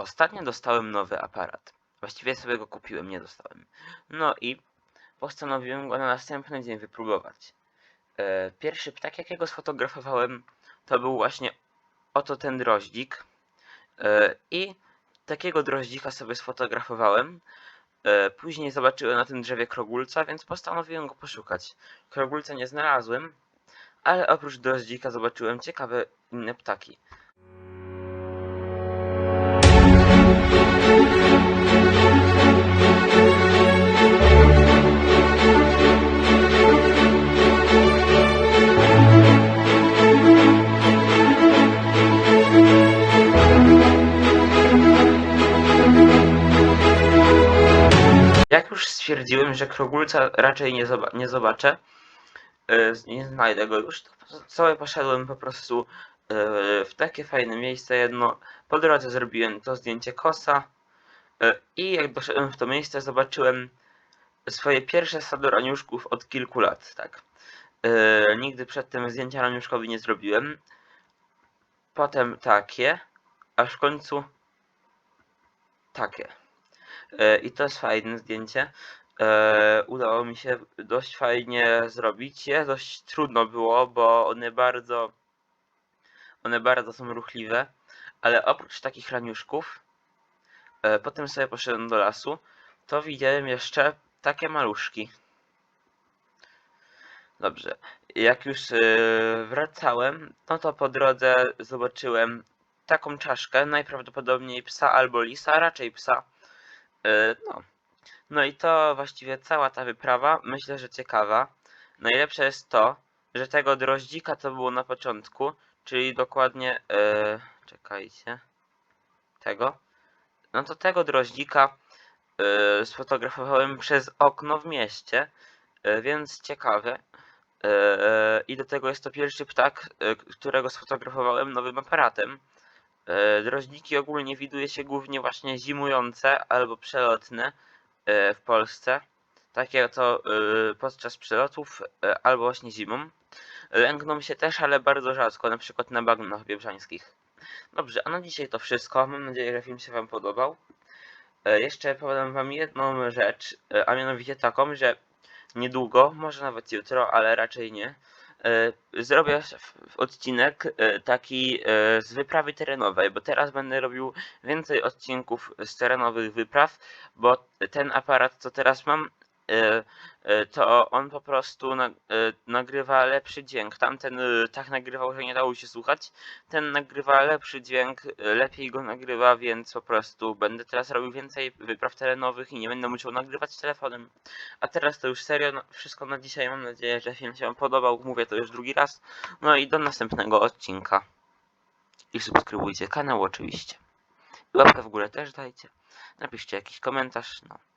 Ostatnio dostałem nowy aparat. Właściwie sobie go kupiłem, nie dostałem. No i postanowiłem go na następny dzień wypróbować. E, pierwszy ptak, jakiego sfotografowałem, to był właśnie oto ten droździk. E, I takiego droździka sobie sfotografowałem. E, później zobaczyłem na tym drzewie krogulca, więc postanowiłem go poszukać. Krogulca nie znalazłem, ale oprócz droździka zobaczyłem ciekawe inne ptaki. Już stwierdziłem, że krogulca raczej nie, zoba- nie zobaczę, e, nie znajdę go już, to sobie poszedłem po prostu e, w takie fajne miejsce jedno. Po drodze zrobiłem to zdjęcie kosa e, i jak doszedłem w to miejsce, zobaczyłem swoje pierwsze stado raniuszków od kilku lat, tak. Nigdy przedtem zdjęcia raniuszkowi nie zrobiłem. Potem takie, aż w końcu takie. E, I to jest fajne zdjęcie. E, udało mi się dość fajnie zrobić je. Dość trudno było, bo one bardzo one bardzo są ruchliwe, ale oprócz takich raniuszków, e, potem sobie poszedłem do lasu, to widziałem jeszcze takie maluszki. Dobrze, jak już wracałem, no to po drodze zobaczyłem taką czaszkę, najprawdopodobniej psa albo lisa, raczej psa. E, No. no i to właściwie cała ta wyprawa, myślę, że ciekawa. Najlepsze jest to, że tego droździka to było na początku, czyli dokładnie, e, czekajcie, tego. No to tego droździka e, sfotografowałem przez okno w mieście, e, więc ciekawe. E, I do tego jest to pierwszy ptak, e, którego sfotografowałem nowym aparatem. E, Droździki ogólnie widuje się głównie właśnie zimujące albo przelotne e, w Polsce. Takie to e, podczas przelotów albo właśnie zimą. Lęgną się też, ale bardzo rzadko, na przykład na bagnach biebrzańskich. Dobrze, a na dzisiaj to wszystko. Mam nadzieję, że film się Wam podobał. Jeszcze powiem Wam jedną rzecz, a mianowicie taką, że niedługo, może nawet jutro, ale raczej nie, zrobię w- w odcinek e, taki e, z wyprawy terenowej, bo teraz będę robił więcej odcinków z terenowych wypraw, bo ten aparat, co teraz mam, e, e, to on po prostu e, nagrywa lepszy dźwięk. Tamten tak nagrywał, że nie dało się słuchać. Ten nagrywa lepszy dźwięk, lepiej go nagrywa, więc po prostu będę teraz robił więcej wypraw terenowych i nie będę musiał nagrywać telefonem. A teraz to już serio, no, wszystko na dzisiaj. Mam nadzieję, że film się Wam podobał. Mówię to już drugi raz. No i do następnego odcinka. I subskrybujcie kanał oczywiście. I łapkę w górę też dajcie. Napiszcie jakiś komentarz. No.